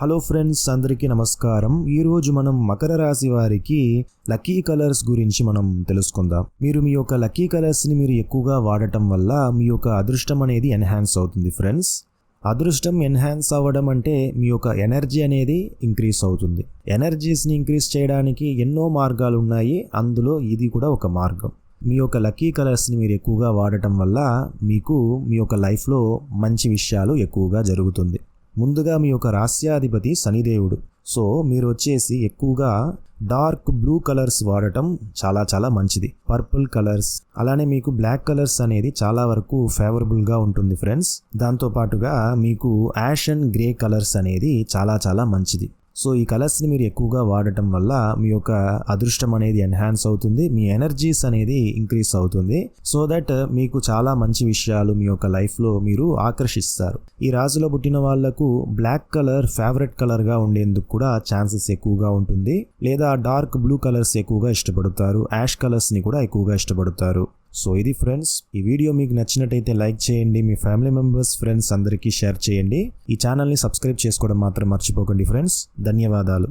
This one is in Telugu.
హలో ఫ్రెండ్స్ అందరికీ నమస్కారం. ఈరోజు మనం మకర రాశి వారికి లక్కీ కలర్స్ గురించి మనం తెలుసుకుందాం. మీరు మీ యొక్క లక్కీ కలర్స్ని మీరు ఎక్కువగా వాడటం వల్ల మీ యొక్క అదృష్టం అనేది ఎన్హాన్స్ అవుతుంది ఫ్రెండ్స్. అదృష్టం ఎన్హాన్స్ అవ్వడం అంటే మీ యొక్క ఎనర్జీ అనేది ఇంక్రీస్ అవుతుంది. ఎనర్జీస్ని ఇంక్రీస్ చేయడానికి ఎన్నో మార్గాలు ఉన్నాయి. అందులో ఇది కూడా ఒక మార్గం. మీ యొక్క లక్కీ కలర్స్ని మీరు ఎక్కువగా వాడటం వల్ల మీకు మీ యొక్క లైఫ్లో మంచి విషయాలు ఎక్కువగా జరుగుతుంది. ముందుగా మీ యొక్క రాస్యాధిపతి శనిదేవుడు. సో మీరు వచ్చేసి ఎక్కువగా డార్క్ బ్లూ కలర్స్ వాడటం చాలా చాలా మంచిది. పర్పుల్ కలర్స్ అలానే మీకు బ్లాక్ కలర్స్ అనేది చాలా వరకు ఫేవరబుల్గా ఉంటుంది ఫ్రెండ్స్. దాంతో పాటుగా మీకు యాష్ అండ్ గ్రే కలర్స్ అనేది చాలా చాలా మంచిది. సో ఈ కలర్స్ని మీరు ఎక్కువగా వాడటం వల్ల మీ యొక్క అదృష్టం అనేది ఎన్హాన్స్ అవుతుంది మీ ఎనర్జీస్ అనేది ఇంక్రీస్ అవుతుంది. సో దట్ మీకు చాలా మంచి విషయాలు మీ యొక్క లైఫ్లో మీరు ఆకర్షిస్తారు. ఈ రాశిలో పుట్టిన వాళ్ళకు బ్లాక్ కలర్ ఫేవరెట్ కలర్గా ఉండేందుకు కూడా ఛాన్సెస్ ఎక్కువగా ఉంటుంది. లేదా డార్క్ బ్లూ కలర్స్ ఎక్కువగా ఇష్టపడతారు యాష్ కలర్స్ని కూడా ఎక్కువగా ఇష్టపడతారు. సో ఇది ఫ్రెండ్స్ ఈ వీడియో మీకు నచ్చినట్టయితే లైక్ చేయండి మీ ఫ్యామిలీ మెంబర్స్ ఫ్రెండ్స్ అందరికీ షేర్ చేయండి. ఈ ఛానల్ని సబ్స్క్రైబ్ చేసుకోవడం మాత్రం మర్చిపోకండి ఫ్రెండ్స్. ధన్యవాదాలు.